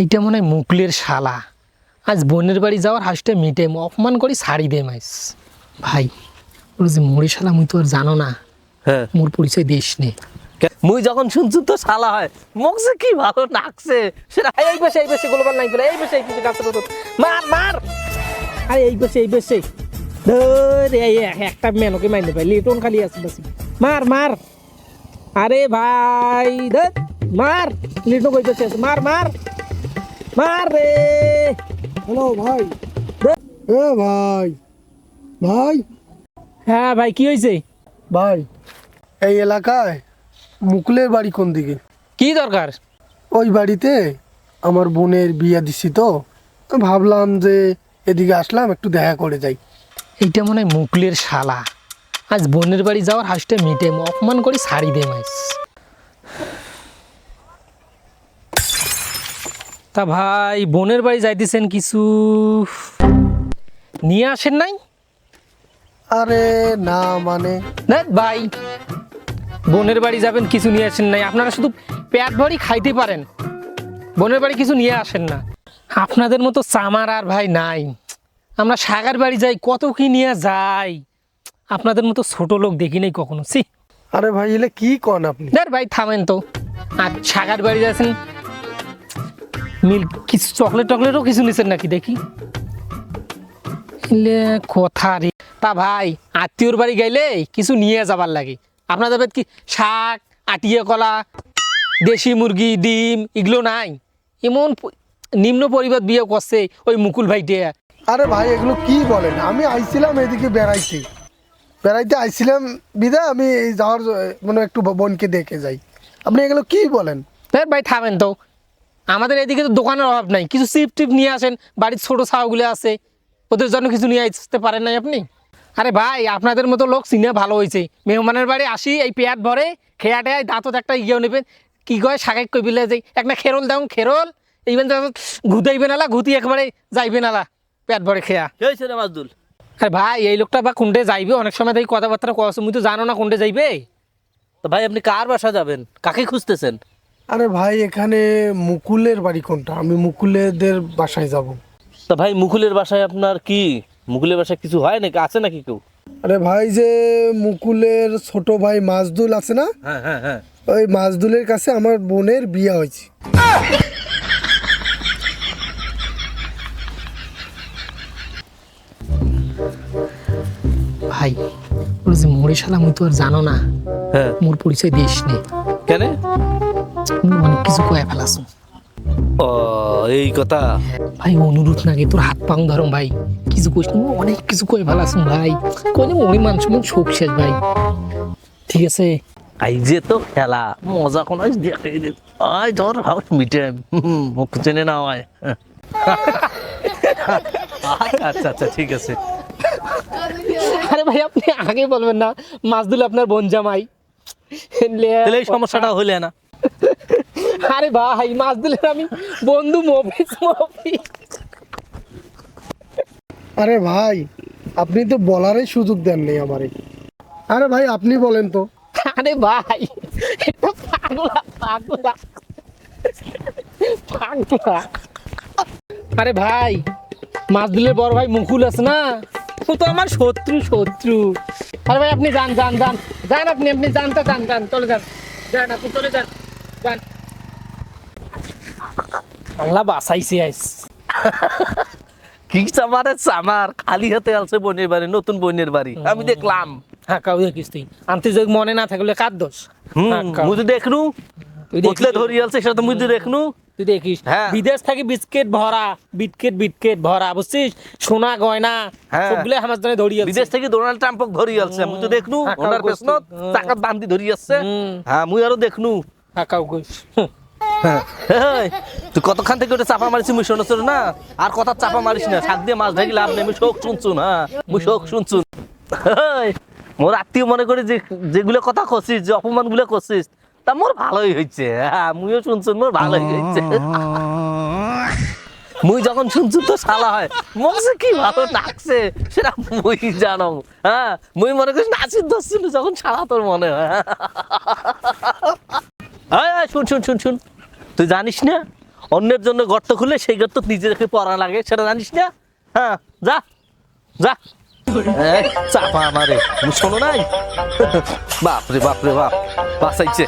এইটা মনে হয় মুকুলের শালা। আজ বোনের বাড়ি যাওয়ার হাসটা মিটে অপমান করি শাড়ি দে মাইস। ভাই ওর যে মুড়ি শালা মুই তো আর জানো না। হ্যাঁ। মোর পরিচয় দেশ নে। মুই যখন শুনছি তো শালা হয় মুখছে কি ভালো নাকছে। সেটা এই বেশে এই বেশে গোলবার নাই বলে এই বেশে এই বেশে গাছের মার মার! আরে এই বেশে এই বেশে ধর একটা মেনকে মাইলে ভাই লিটন খালি আছে বাসি। মার মার! আরে ভাই ধর মার! লিটন কই বেশে আছে মার মার! মার। হ্যালো ভাই। এ ভাই। ভাই। হ্যাঁ ভাই কি হয়েছে? ভাই এই এলাকায় মুকুলের বাড়ি কোন দিকে? কি দরকার? ওই বাড়িতে আমার বোনের বিয়ে দিছি তো। তো ভাবলাম যে এদিকে আসলাম একটু দেখা করে যাই। এইটা মনে হয় মুকুলের শালা। আজ বোনের বাড়ি যাওয়ার হাসটা মিটে অপমান করি শাড়ি দে মাইস। তা ভাই বোনের বাড়ি যাইতেছেন কিছু? নিয়ে আসেন নাই? আরে না মানে? না ভাই বোনের বাড়ি যাবেন কিছু নিয়ে আসেন নাই। আপনারা শুধু পেট ভরি খাইতে পারেন। বোনের বাড়ি কিছু নিয়ে আসেন না। আপনাদের মতো চামার আর ভাই নাই। আমরা সাগার বাড়ি যাই কত কি নিয়ে যাই। আপনাদের মতো ছোট লোক দেখি নাই কখনো সি আরে ভাই এলে কি কন আপনি? ভাই থামেন তো। আর সাগার বাড়ি যাচ্ছেন মিল কিছু চকলেট টকলেটও কিছু নিছেন নাকি দেখি? কথা রে। তা ভাই আত্মীয়র বাড়ি গেলে কিছু নিয়ে যাবার লাগে। আপনাদের কি শাক আটিয়া কলা দেশি মুরগি ডিম এগুলো নাই। এমন নিম্ন পরিবার বিয়ে করছে ওই মুকুল ভাইটে। আরে ভাই এগুলো কি বলেন? আমি আইছিলাম এদিকে বেড়াইতে। বেড়াইতে আইছিলাম বিদা আমি যাওয়ার মানে একটু বোনকে দেখে যাই। আপনি এগুলো কি বলেন? ভাই থামেন তো। আমাদের এদিকে তো দোকানের অভাব নাই। কিছু চিপ টিপ নিয়ে আসেন বাড়ির ছোটো ছাওগুলো আছে ওদের জন্য কিছু নিয়ে আসতে পারেন নাই আপনি? আরে ভাই আপনাদের মতো লোক চিনে ভালো হয়েছে। মেহমানের বাড়ি আসি এই পেয়াট ভরে খেয়া টেয়ায় দাঁতত একটা ইয়েও নেবেন। কি কয় শাকেক কই বিলে যে একটা খেরোল দাও খেরোল। এইবেন ঘুতাইবে নালা ঘুতি একবারে যাইবে নালা পেট ভরে খেয়া। মাজদুল? আরে ভাই এই লোকটা বা কোনটে যাইবে? অনেক সময় দেখি কথাবার্তা মুই তো জানো না কোনটে যাইবে? তো ভাই আপনি কার বাসা যাবেন? কাকে খুঁজতেছেন? আরে ভাই এখানে মুকুলের বাড়ি কোনটা? আমি মুকুলেদের বাসায় যাব। তা ভাই মুকুলের বাসায় আপনার কি? মুকুলের বাসায় কিছু হয় নাকি? আছে নাকি কেউ? আরে ভাই যে মুকুলের ছোট ভাই মাজদুল আছে না? হ্যাঁ হ্যাঁ হ্যাঁ। ওই মাজদুলের কাছে আমার বোনের বিয়ে হয়েছে। ভাই ওর যে মরে শালা মুই তো আর জানো না। হ্যাঁ। মোর পরিচয় দেশ নেই অনেক কিছু কয়ে ফেলাছো। ও এই কথা? ভাই অনুরোধ নাকি তোর হাত পাং ধরম ভাই? কিছু কইস না অনেক কিছু কয়ে ফেলাছো ভাই। কইলে মনে মানুষ মন শোক শেষ ভাই। ঠিক আছে? এই যে তো খেলা মজা কোন দেখে আয় ধর হাউস মিটে মুখ চেনে না হয় আচ্ছা আচ্ছা ঠিক আছে। আরে ভাই আপনি আগে বলবেন না মাছ মাসদুল আপনার বোন জামাই। তাহলে এই সমস্যাটা হইলে না। আরে ভাই মাসদুলের আমি বন্ধু মফিস মফিস আরে ভাই আপনি তো বলারই সুযোগ দেননি আমারে। আরে ভাই আপনি বলেন তো। আরে ভাই এটা পাগলা পাগলা। পাগলা। আরে ভাই মাসদুলের বড় ভাই মুকুল আছে না? ও তো আমার শত্রু শত্রু। আরে ভাই আপনি যান যান যান। যান আপনি আপনি যান তো যান যান চলে যান। যান আপনি চলে যান। যান। আল্লাহ বাসাইছে আইস। কি চামারে চামার খালি হাতে আছে বোনের বাড়ি নতুন বোনের বাড়ি। আমি দেখলাম। হ্যাঁ কাউ দেখিস তুই। আনতে যদি মনে না থাকলে কার দোষ। তো দেখনু? তুই ধরি আছে সেটা তো দেখনু? তুই দেখিস। হ্যাঁ। বিদেশ থেকে বিস্কিট ভরা বিটকেট বিটকেট ভরা বুঝছিস? সোনা গয়না হ্যাঁ। সবগুলো আমার জন্য ধরিয়ে বিদেশ থেকে ডোনাল্ড ট্রাম্পক ধরি আছে মুই তো দেখনু? হ্যাঁ, ওনার। পেছনত টাকা বান্ধি ধরি আছে। হ্যাঁ মুই আরও দেখনু। কাউ কইস। তুই কতক্ষণ থেকে ওটা চাপা মারিস মুই না? আর কথা চাপা মারিস না। শাক দিয়ে মাছ লাভ নেই শোক শুনছুন হ্যাঁ? মুই শোক শুনছুন। মোর আত্মীয় মনে করে যে যেগুলো কথা করছিস যে তা মোর ভালোই হয়েছে হ্যাঁ মুইও শুনছুন, মোর ভালোই হয়েছে মুই যখন শুনছু তো শালা হয় মগজে কি ভালো নাকছে সেটা মুই জানো। হ্যাঁ মুই মনে করিস নাচির ধরছিল যখন শালা তোর মনে হয়। শুন শুন শুন শুন। তুই জানিস না? অন্যের জন্য গর্ত খুলে সেই গর্ত নিজেকে পড়া লাগে সেটা জানিস না? হ্যাঁ যা যা। এই, চাপা আমারে। শোনো নাই? বাপরে বাপরে বাপ। বাঁচাইছে।